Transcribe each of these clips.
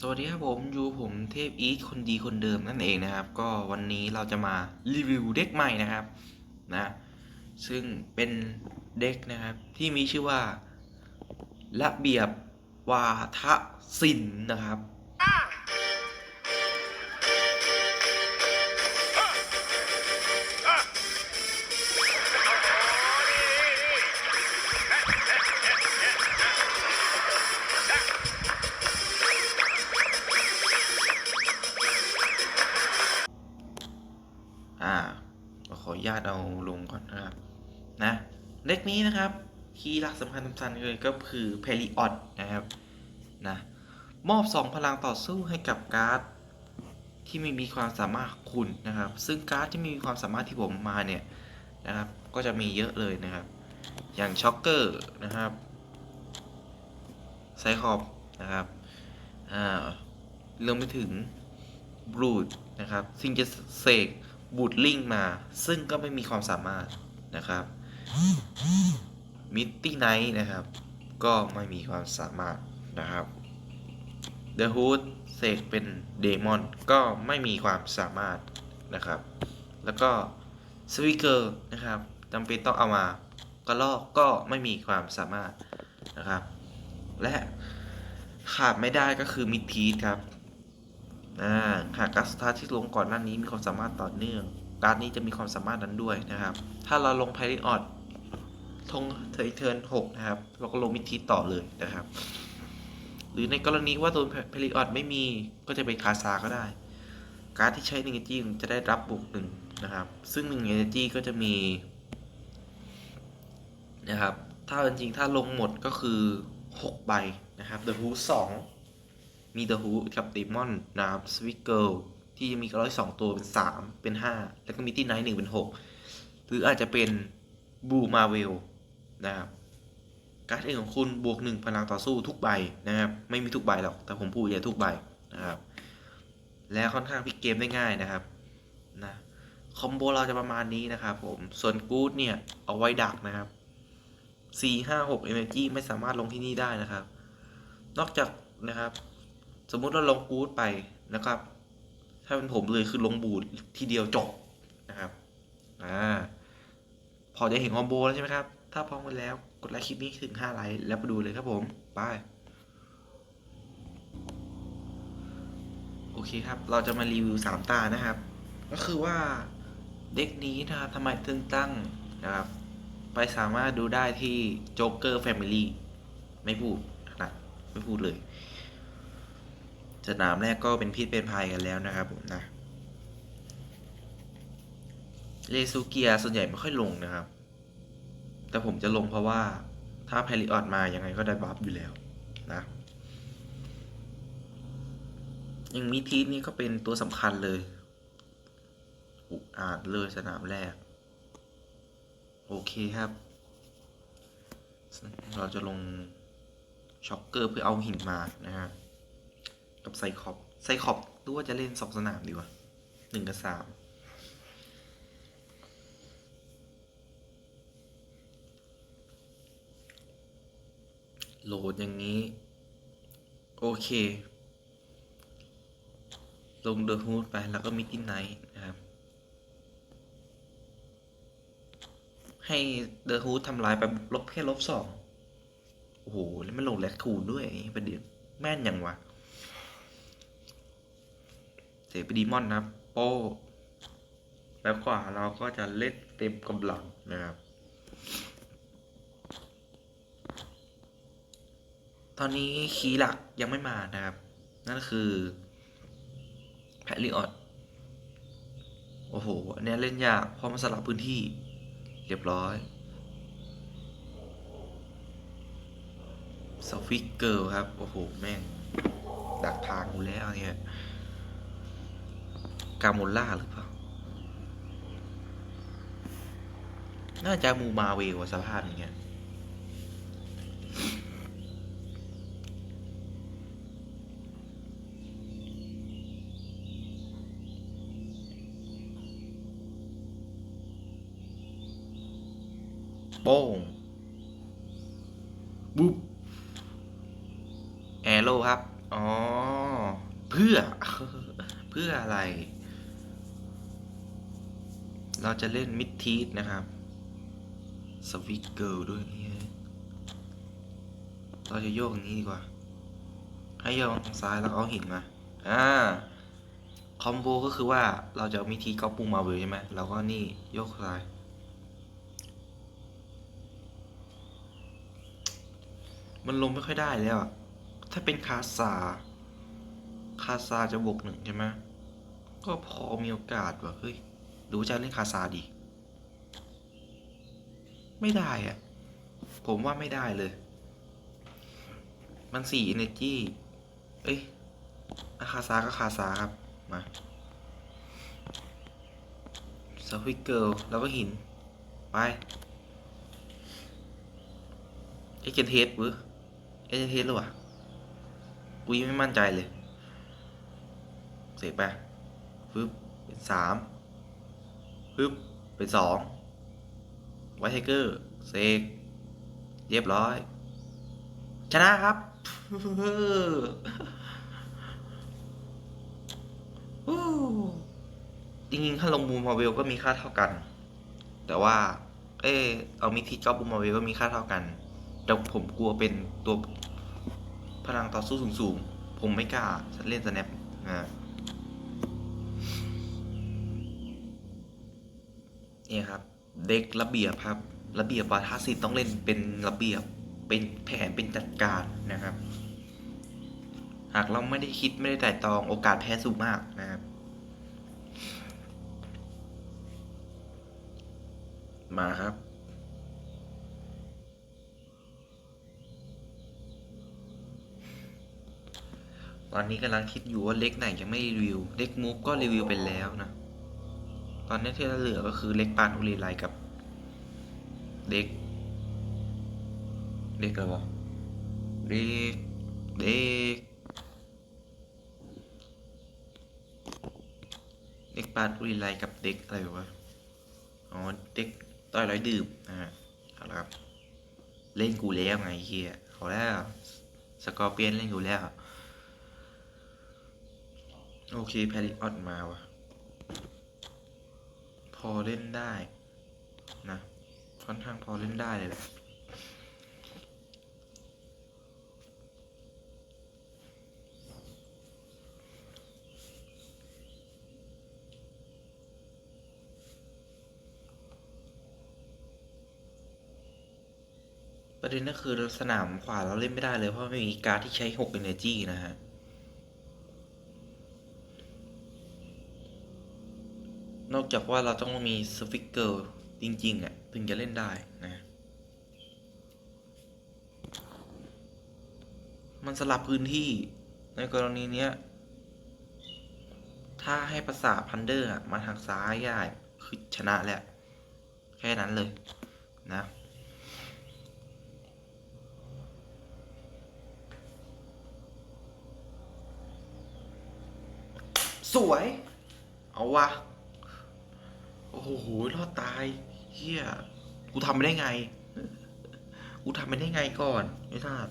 สวัสดีครับผมอยู่ผมเทพอีทคนดีคนเดิมนั่นเองนะครับ ก็วันนี้เราจะมารีวิวเด็กใหม่นะครับนะซึ่งเป็นเด็กนะครับที่มีชื่อว่าระเบียบวาทศิลป์นะครับ ญาตเอาลงก่อนนะครับนะเด็กนี้นะครับ คีย์หลักสำคัญสำคัญเลยก็คือเพลิออดนะครับนะมอบ 2 พลังต่อสู้ให้กับการ์ดที่ไม่มีความสามารถคุณนะครับ ซึ่งการ์ดที่ไม่มีความสามารถที่ผมมาเนี่ยนะครับ ก็จะมีเยอะเลยนะครับ อย่างช็อกเกอร์นะครับไซคอบนะครับอ่ารวมไปถึงบรูดนะครับซึ่งจเสก บูดลิงมา ซึ่งก็ไม่มีความสามารถนะครับมิตตี้ไนท์นะครับ ก็ไม่มีความสามารถนะครับเดอะฮูดเสกเป็นเดมอนก็ไม่มีความสามารถนะครับ แล้วก็สวิเกอร์นะครับจำเป็นต้องเอามากระลอกก็ไม่มีความสามารถนะครับ และขาดไม่ได้ก็คือมิดทีสครับ อ่าหากการสตาร์ทที่ลงก่อนหน้านี้มีความสามารถต่อเนื่อง การนี้จะมีความสามารถนั้นด้วยนะครับ ถ้าเราลงไพริออดทงเทเทิร์นหกนะครับ เราก็ลงมิทีต่อเลยนะครับ หรือในกรณีว่าตัวไพริออดไม่มีก็จะเป็นคาซาก็ได้ การที่ใช้หนึ่งจีจะได้รับบวกหนึ่งนะครับ ซึ่งหนึ่งจีก็จะมีนะครับ ถ้าจริงๆถ้าลงหมดก็คือหกใบนะครับ The Who มี The Who กับ Demon นะครับ Sweet Girl ที่มีร้อยสองตัวเป็นสามเป็นห้าแล้วก็มีที่ไนท์หนึ่งเป็นหกหรืออาจจะเป็นบูมาเวลนะครับการ์ดเองของคุณบวกหนึ่งพลังต่อสู้ทุกใบนะครับ ไม่มีทุกใบหรอก แต่ผมพูดอย่างทุกใบนะครับ และค่อนข้างพลิกเกมได้ง่ายนะครับนะคอมโบเราจะประมาณนี้นะครับผม ส่วนกู๊ดเนี่ยเอาไว้ดักนะครับ 4 5 6 Energy ไม่สามารถลงที่นี่ได้นะครับ นอกจากนะครับ มมุติเราลงกู๊ดไปนะครับ ถ้าเป็นผมเลยคือลงบูดทีเดียวจบนะครับอ่าพอจะเห็นคอมโบแล้วใช่ไหมครับ ถ้าพร้อมกันแล้วกดไลค์คลิปนี้ถึง 5 ไลค์แล้วไปดูเลยครับผมไปโอเคครับ เราจะมารีวิว 3 ตานะครับ ก็คือว่าเด็กนี้นะครับทำไมถึงตั้งนะครับ ไปสามารถดูได้ที่ Joker Family ไม่พูดนะไม่พูดเลย สนามแรกก็เป็นพิษเป็นภัยกันแล้วนะครับผมนะเลซูเกียส่วนใหญ่ไม่ค่อยลงนะครับ แต่ผมจะลงเพราะว่าถ้าแพริออดมายังไงก็ได้บัฟอยู่แล้วนะอย่างมิทีสนี่ก็เป็นตัวสำคัญเลยอุกอาจเลยสนามแรก โอเคครับ เราจะลงช็อกเกอร์เพื่อเอาหินมานะฮะ กับไซคอปไซคอปดูว่าจะเล่นสองสนามดีกว่าหนึ่งกับสามโหลดอย่างนี้ โอเค ลงเดอะฮูดไปแล้วก็มิติไนท์นะครับ ให้เดอะฮูดทำลายไปลบแค่ลบสองโอ้โห แล้วมันลงแลคคูนด้วยประเดี๋ยวแม่นยังวะ สียไปดีมอนนะครับ โป้แล้วกว่าเราก็จะเล่นเต็มกำลังนะครับ ตอนนี้คีย์หลักยังไม่มานะครับ นั่นคือแพลิออดโอ้โหอันนี้เล่นยากเพราะมันสลับพื้นที่เรียบร้อยสฟิกเกิลครับ โอ้โห แม่ง ดักทางกูแล้วเนี่ย กาโมล่าหรือเปล่า น่าจะมูมาเวลสภาพอย่างเงี้ยโป้งบุ๊บแอโร่ครับ อ๋อ เพื่อ เพื่ออะไร เราจะเล่นมิดทีสนะครับ สวิกเกิลด้วยนี่เราจะโยกอย่างนี้ดีกว่า ให้โยกทางซ้ายแล้วเอาหินมา อ่า คอมโบก็คือว่าเราจะเอามิดทีสก็ปูมาเวลใช่ไหมเราก็นี่โยกซ้าย มันลงไม่ค่อยได้แล้วอะถ้าเป็นคาซา คาซาจะบวกหนึ่งใช่ไหมก็พอมีโอกาสว่ะเฮ้ย รือว่าจะเล่นคาซาดี ไม่ได้อะผมว่าไม่ได้เลย มันสี่ energy เอ้ยอะคาซาก็คาซาครับ มาสวิกเกิลแล้วก็หิน ไปเอเจนเทสเว้ยเอเจนเทสหรอวะกูยังไม่มั่นใจเลย เสกไปปึ๊บเป็นสาม ปึ๊บเป็นสองไวท์ไทเกอร์เสกเรียบร้อย ชนะครับจริงๆถ้าลงบูมมาเวลก็มีค่าเท่ากัน แต่ว่า เออเอามิทิก็บูมมาเวลก็มีค่าเท่ากัน แต่ผมกลัวเป็นตัวพลังต่อสู้สูงๆ ผมไม่กล้าเล่นสแนปนะ เนี่ยครับ เด็กระเบียบครับ ระเบียบวาทศิลป์ต้องเล่นเป็นระเบียบ เป็นแผนเป็นจัดการนะครับ หากเราไม่ได้คิดไม่ได้ไต่ตองโอกาสแพ้สูงมากนะครับ มาครับตอนนี้กำลังคิดอยู่ว่าเล็กไหนยังไม่รีวิว เล็กมูฟก็รีวิวไปแล้วนะ อนนี้ที่เหลือก็คือเล็กปานทุรีไรกับเล็กเล็กอะไรวะเล็กเล็ก เด็กปานทุรีไรกับเด็กอะไรวะ อ๋อ เด็กต้อยร้อยดื่มนะฮะเอาละครับ เล่นกูแล้วไงเฮียเขาแล้ว สกอร์เปียนเล่นกูแล้ว โอเคแพริออดมาวะ อเล่นได้ นะค่อนข้างพอเล่นได้เลยแหละประเด็นก็คือสนามขวาเราเล่นไม่ได้เลยเพราะไม่มีการ์ดที่ใช้6 energy นะฮะ นอก จากว่าเราต้องมีสฟิกเกอร์จริงๆอะถึงจะเล่นได้นะ มันสลับพื้นที่ในกรณีเนี้ย ถ้าให้ภาษาพันเดอร์อะมาทางซ้ายได้คือชนะแหละแค่นั้นเลยนะสวย เอาวะ โอ้โหรอดตายเฮียกูทำไปได้ไง กูทำไปได้ไงก่อน ไม่ทราบ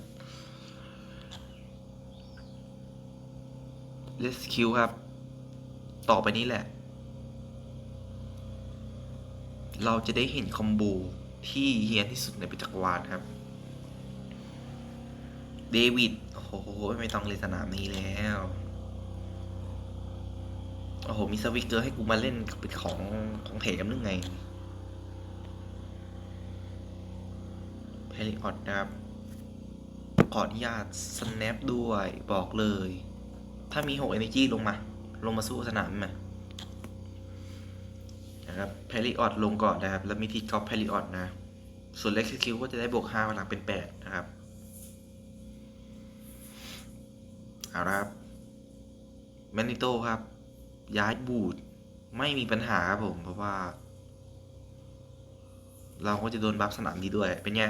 Let's kill ครับ ต่อไปนี้แหละ เราจะได้เห็นคอมโบที่เฮียนที่สุดในปิจักรวาลครับ เดวิด โอ้โห ไม่ต้องเลยสนามนี้แล้ว โอ้โห มีสวิกเกอร์ให้กูมาเล่นเป็นของของเถกันนึงไงแพลิออดนะครับ ขออนุญาตสแนปด้วยบอกเลย ถ้ามี6 Energy ลงมา ลงมาสู้สนามมานะครับแพลิออดลงก่อนนะครับ แล้วมีทีกอล์ฟแพลิออดนะ ส่วนเล็กสกิลก็จะได้บวก5พลังเป็น8นะครับ เอาละครับแมนนิโตครับ ย้ายบูดไม่มีปัญหาครับผมเพราะว่า เราก็จะโดนบัฟสนามนี้ด้วย เป็นไง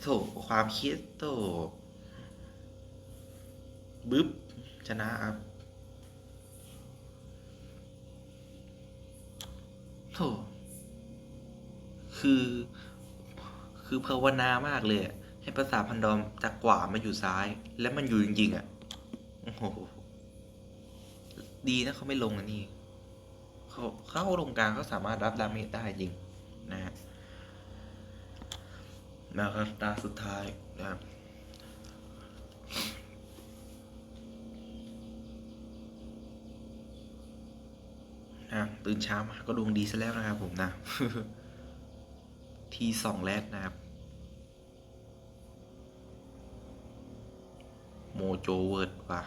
โถความคิดโตบึ๊บชนะครับโถคือ คือภาวนามากเลยให้ภาษาพันดอมจากขวามาอยู่ซ้าย แล้วมันอยู่จริงๆอะโอ้โห ดีนะเขาไม่ลงอันนี้เขาเข้าลงกลางเขาสามารถรับดาเมจได้จริงนะฮะแล้วก็ตาสุดท้ายนะครับอะตื่นเช้ามาก็ดวงดีซะแล้วนะครับผมนะ ทีสองแรดนะครับ โมโจเวิร์ดว่ะ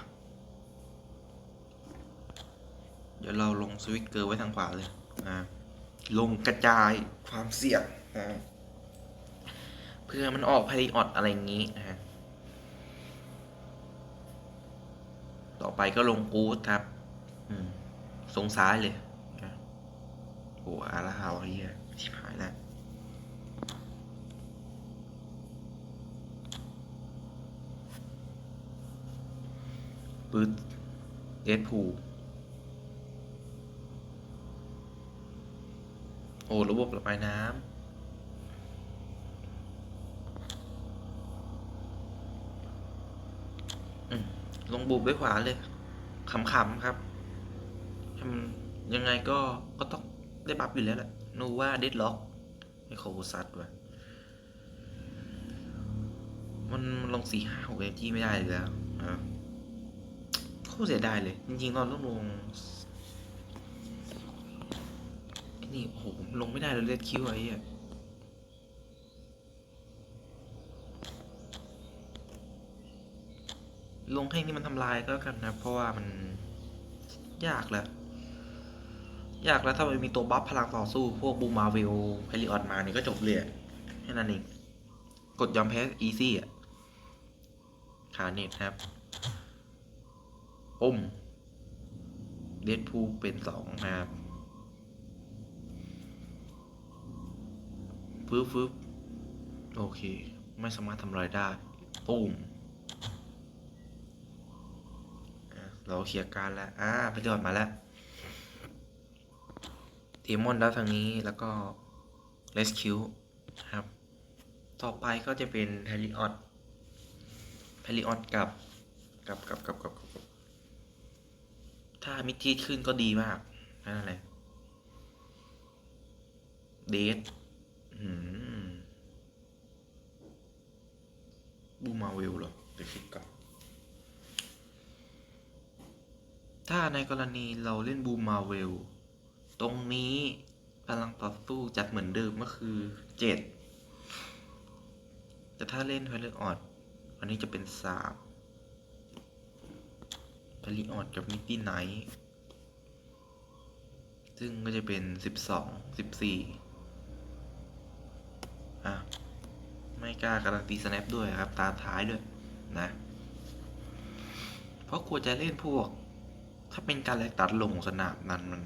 เดี๋ยวเราลงสวิตเกอร์ไว้ทางขวาเลยนะลงกระจายความเสี่ยงนะเพื่อมันออกพาริออดอะไรอย่างนี้นะฮะต่อไปก็ลงกู๊ดครับทรงซ้ายเลยนะโอ้อาราฮาวเฮียชิบหายแล้วปืดเดดพู อ้ระบบระบายน้ำลงบุบไว้ขวาเลยขำๆครับให้มันยังไงก็ก็ต้องได้บัฟอยู่แล้วแหละนูว่าเดดล็อกไอโคซัดว่ะมันลงสี่ห้าหกเอจีไม่ได้เลยแล้วอะโคตรเสียดายเลย จริงๆตอนต้องลง นี่โอ้โหผมลงไม่ได้เลยเลดคิวไอ้เหี้ยลงให้นี่มันทำลายก็กันนะ เพราะว่ามันยากแล้ว ยากแล้วถ้ามันมีตัวบัฟพลังต่อสู้ พวกบูมาวิลไพลิออนมานี่ก็จบเลยอแค่นั้นเอง กดยอมแพ้อีซี่อะขาเน็ตครับปุ้มเดดพูเป็นสองนะครับ ฟึบฟึบโอเค ไม่สามารถทำลายได้ปุ้มเราเคลียร์การแล้ว อ่าไปจอดมาแล้วเทมอนด้านทางนี้แล้วก็เลสคิวครับ ต่อไปก็จะเป็นแฮริออตแฮริออตกับ กับกับกับกับกับถ้ามิดทีขึ้นก็ดีมาก นั่นแหละเดท บูมาเวลเหรอเดี๋ยวคิดก่อนถ้าในกรณีเราเล่นบูมาเวล ตรงนี้พลังต่อสู้จัดเหมือนเดิมก็คือเจ็ดแต่ถ้าเล่นไฟเลอร์ออดอันนี้จะเป็นสามพลิออดกับมิตตี้ไนท์ซึ่งก็จะเป็นสิบสองสิบสี่อะ ไม่ กล้าการันตีสแนปด้วยครับ ตาท้ายด้วยนะ เพราะกลัวจะเล่นพวก ถ้าเป็นการแลกตัดลงสนามนั้นมัน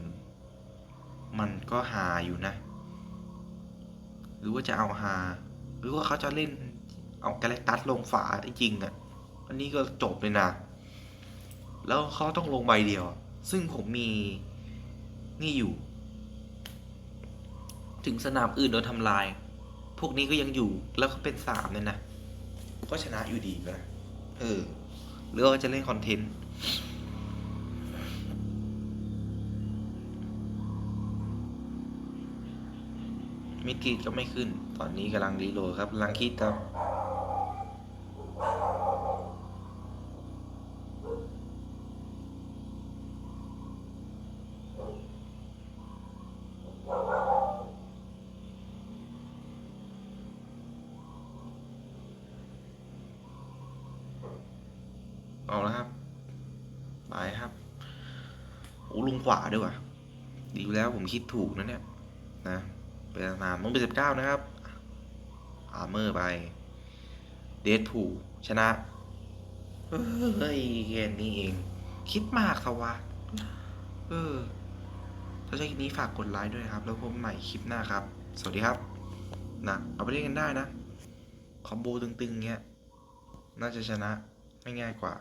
มันก็หาอยู่นะ หรือว่าจะเอาหา หรือว่าเขาจะเล่น เอากาแล็กตัสลงฝาจริงอะ อันนี้ก็จบเลยนะ แล้วเขาต้องลงใบเดียว ซึ่งผมมีนี่อยู่ ถึงสนามอื่นโดนทำลาย พวกนี้ก็ยังอยู่แล้วก็เป็นสามเนี่ยนะก็ชนะอยู่ดีนะเออหรือว่าจะเล่นคอนเทนต์มิติก็ไม่ขึ้น ตอนนี้กำลังรีโหลดครับกำลังคิดครับ เอาแล้วครับ ไปครับ โอ้ ลุงขวาด้วยว่ะดีอยู่แล้วผมคิดถูกนะเนี่ย นะเป็นสนามต้องเป็นสิบเก้านะครับ อาร์เมอร์ไป เดดผูชนะ เฮ้ยแค่นี้เอง คิดมากสวะ เออ ถ้าชอบคลิปนี้ฝากกดไลค์ด้วยนะครับ แล้วพบใหม่คลิปหน้าครับ สวัสดีครับ นะ เอาไปเล่นกันได้นะ คอมโบตึงๆเงี้ย น่าจะชนะ ไม่ง่ายกว่า